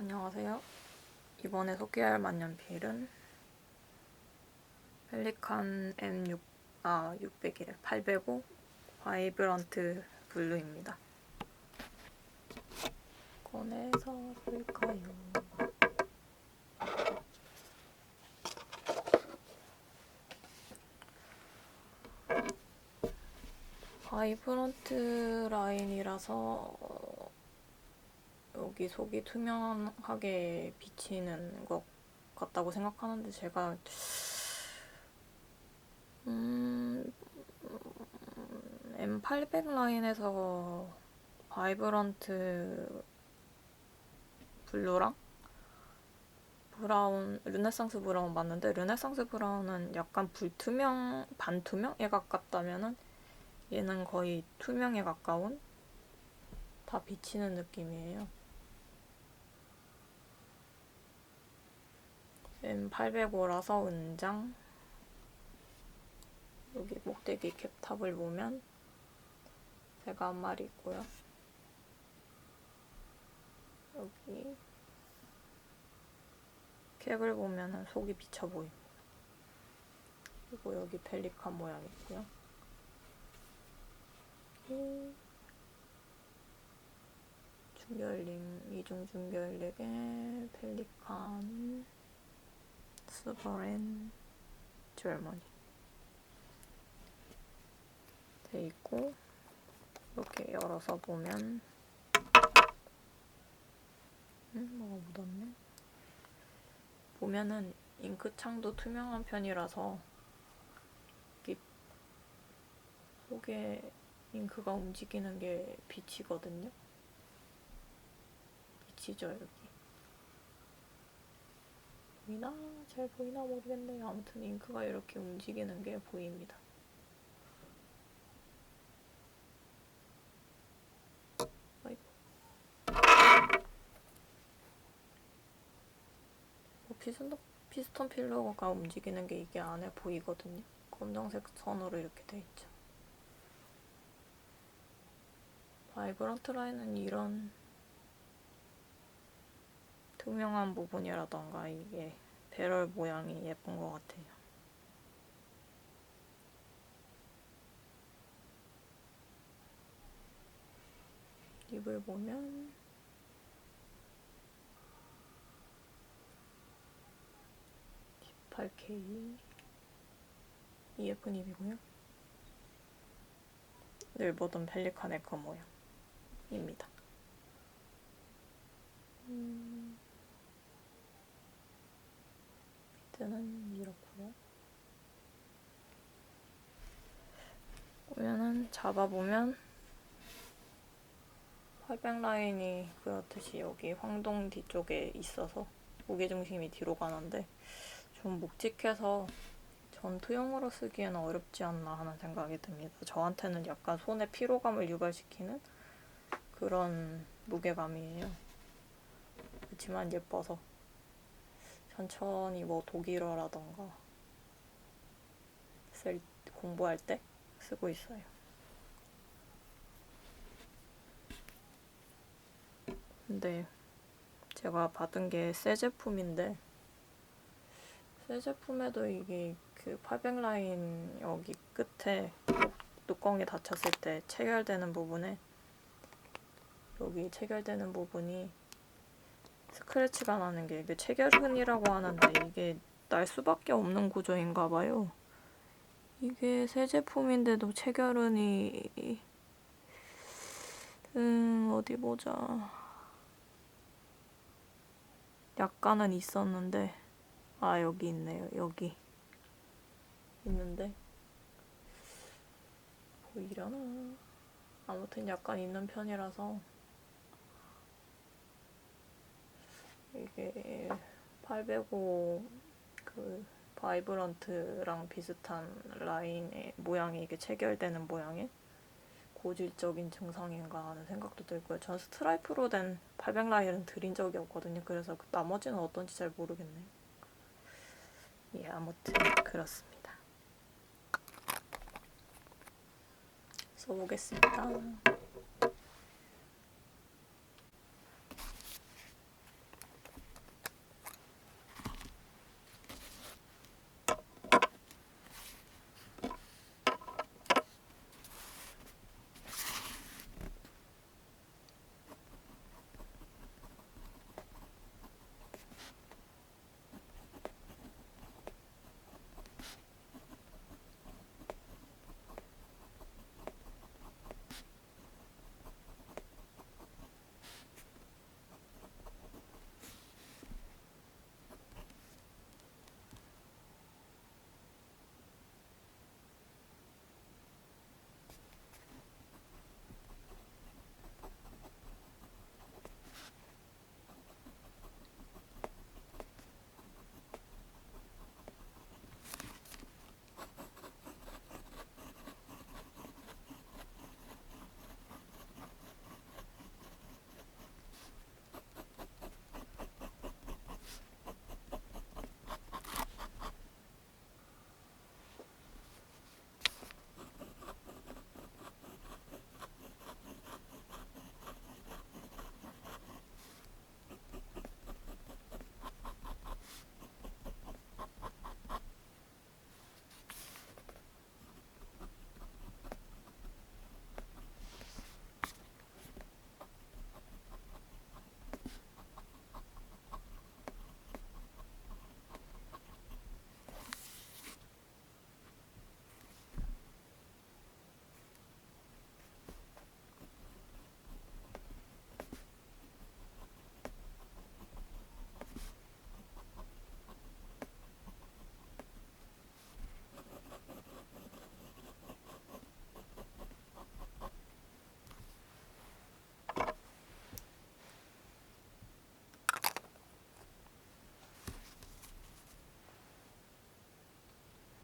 안녕하세요. 이번에 소개할 만년필은 펠리칸 M6 아 600이래 805 바이브런트 블루입니다. 꺼내서 볼까요? 바이브런트 라인이라서 어, 여기 속이 투명하게 비치는 것 같다고 생각하는데 제가 음, M800 라인에서 바이브런트 블루랑 브라운, 르네상스 브라운 맞는데 르네상스 브라운은 약간 불투명, 반투명에 가깝다면은 얘는 거의 투명에 가까운 다 비치는 느낌이에요. M805라서 은장 여기 목대기 캡탑을 보면 새가 한 마리 있고요. 여기 캡을 보면 속이 비쳐 보입니다. 그리고 여기 펠리칸 모양 있고요. 이 중결링, 이중 중결렉의 펠리칸 스버렌 줄머니. 돼 있고 이렇게 열어서 보면 음, 뭐가 묻었네? 보면은 잉크창도 투명한 편이라서 속에 잉크가 움직이는 게 비치거든요? 비치죠 여기 보이나? 잘 보이나 모르겠네요. 아무튼 잉크가 이렇게 움직이는 게 보입니다. 아이고. 뭐 피스톤, 피스톤 필러가 움직이는 게 이게 안에 보이거든요. 검정색 선으로 이렇게 돼 있죠. 바이브런트 라인은 이런 투명한 부분이라던가 이게 배럴 모양이 예쁜 것 같아요. 입을 보면 (18K) 이 예쁜 입이고요. 늘 보던 펠리칸 의그 모양입니다. 음... 때는 이렇고요. 보면은 잡아보면 활백 라인이 그렇듯이 여기 황동 뒤쪽에 있어서 무게중심이 뒤로 가는데 좀 묵직해서 전투용으로 쓰기에는 어렵지 않나 하는 생각이 듭니다. 저한테는 약간 손에 피로감을 유발시키는 그런 무게감이에요. 그렇지만 예뻐서 천천히 뭐 독일어라던가 쓸 공부할 때 쓰고 있어요. 근데 제가 받은 게 새 제품인데 새 제품에도 이게 그 팔백 라인 여기 끝에 뚜껑이 닫혔을 때 체결되는 부분에 여기 체결되는 부분이 스크래치가 나는 게 이게 체결근이라고 하는데 이게 날 수밖에 없는 구조인가 봐요. 이게 새 제품인데도 체결은이 음 어디 보자. 약간은 있었는데. 아 여기 있네요. 여기. 있는데. 보이려나? 아무튼 약간 있는 편이라서 이게 805 그 바이브런트랑 비슷한 라인의 모양이 이게 체결되는 모양의 고질적인 증상인가 하는 생각도 들고요. 전 스트라이프로 된 800 라인은 드린 적이 없거든요. 그래서 그 나머지는 어떤지 잘 모르겠네요. 예, 아무튼 그렇습니다. 써보겠습니다.